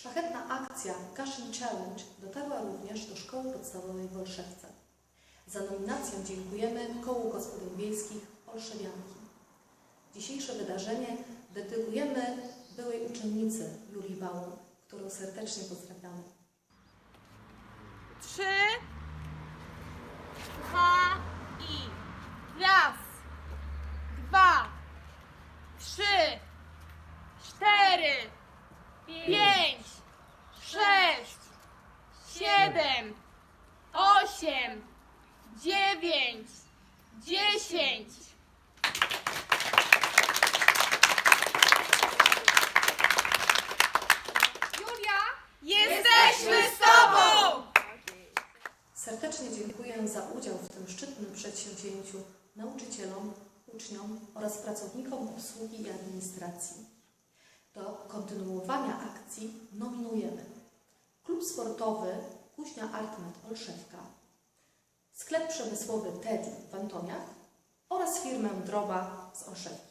Szlachetna akcja Kashin Challenge dotarła również do Szkoły Podstawowej w Olszewce. Za nominację dziękujemy Kołu Gospodyń Wiejskich Olszewianki. Dzisiejsze wydarzenie dedykujemy byłej uczennicy Julii Bałą, którą serdecznie pozdrawiamy. Trzy, dwa i raz, dwa, trzy, cztery, pięć siedem, osiem, dziewięć, dziesięć. Julia, jesteśmy z tobą! Serdecznie dziękuję za udział w tym szczytnym przedsięwzięciu nauczycielom, uczniom oraz pracownikom obsługi i administracji. Do kontynuowania akcji nominujemy Klub Sportowy Kuźnia Artmet Olszewka, Sklep Przemysłowy Teddy w Antoniach oraz firmę Droba z Olszewki.